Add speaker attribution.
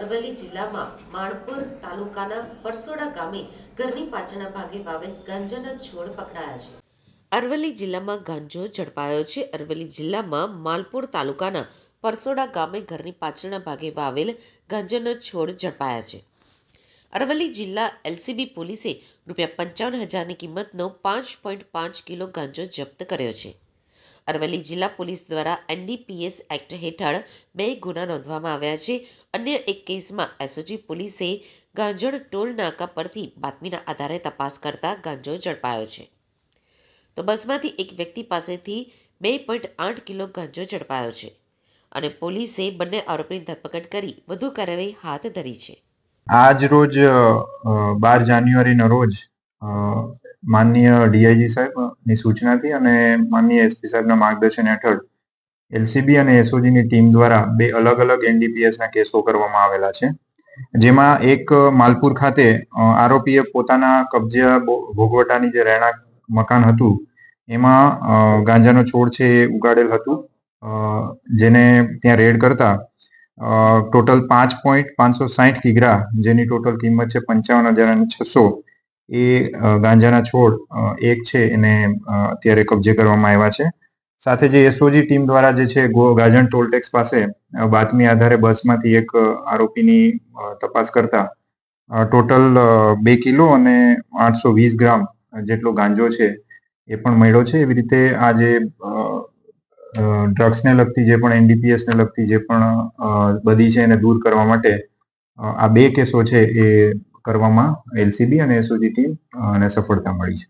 Speaker 1: અરવલ્લી જિલ્લામાં માણપુર તાલુકાના પરસોડા ગામે ઘરની પાછળના ભાગે વાવેલ ગાંજાના છોડ પકડાયા છે. અરવલ્લી જિલ્લામાં ગાંજો ઝડપાયો છે. અરવલ્લી જિલ્લામાં માલપુર તાલુકાના પરસોડા ગામે ઘરની પાછળના ભાગે વાવેલ ગાંજાના છોડ ઝડપાયા છે. અરવલ્લી જિલ્લા એલસીબી પોલીસે રૂપિયા પંચાવન હજારની કિંમતનો પાંચ પોઈન્ટ પાંચ કિલો ગાંજો જપ્ત કર્યો છે. અરવલ્લી જિલ્લા પોલીસ દ્વારા એનડીપીએસ એક્ટ હેઠળ બે ગુના નોંધવામાં આવ્યા છે. અન્ય એક કેસમાં એસઓજી પોલીસે ગાંજણ ટોલ નાકા પરથી બાતમીના આધારે તપાસ કરતા ગાંજો ઝડપાયો છે. તો બસમાંથી એક વ્યક્તિ પાસેથી બે પોઈન્ટ આઠ કિલો ગાંજો ઝડપાયો છે અને પોલીસે બંને આરોપીની ધરપકડ કરી વધુ કાર્યવાહી હાથ ધરી છે.
Speaker 2: આજ રોજ બાર જાન્યુઆરીના રોજ માનનીય ડીઆઈજી સાહેબની સૂચનાથી અને માનનીય એસપી સાહેબના માર્ગદર્શન હેઠળ એલસીબી અને એસઓજીની ટીમ દ્વારા બે અલગ અલગ એનડીપીએસના કેસો કરવામાં આવેલા છે. જેમાં એક માલપુર ખાતે આરોપીએ પોતાના કબજા ભોગવટાની જે રહેણાંક મકાન હતું, એમાં ગાંજાનો છોડ છે એ ઉગાડેલ હતું જેને ત્યાં રેડ કરતા ટોટલ પાંચ પોઈન્ટ પાંચસો સાહીઠ કિગ્રા જેની ટોટલ કિંમત છે પંચાવન હજાર અને છસો એ ગાંજાના છોડ એક છે એને અત્યારે કબજે કરવામાં આવ્યા છે. સાથે જે એસઓજી ટીમ દ્વારા જે છે ગાજણ ટોલટેક્સ પાસે બાતમી આધારે બસમાંથી એક આરોપીની તપાસ કરતા ટોટલ બે કિલો અને આઠસો વીસ ગ્રામ જેટલો ગાંજો છે એ પણ મળ્યો છે. એવી રીતે આ જે ડ્રગ્સને લગતી જે પણ એનડીપીએસને લગતી જે પણ બધી છે એને દૂર કરવા માટે આ બે કેસો છે એ કરવામાં એલસીબી અને એસઓજી ટીમ અને સફળતા મળી છે.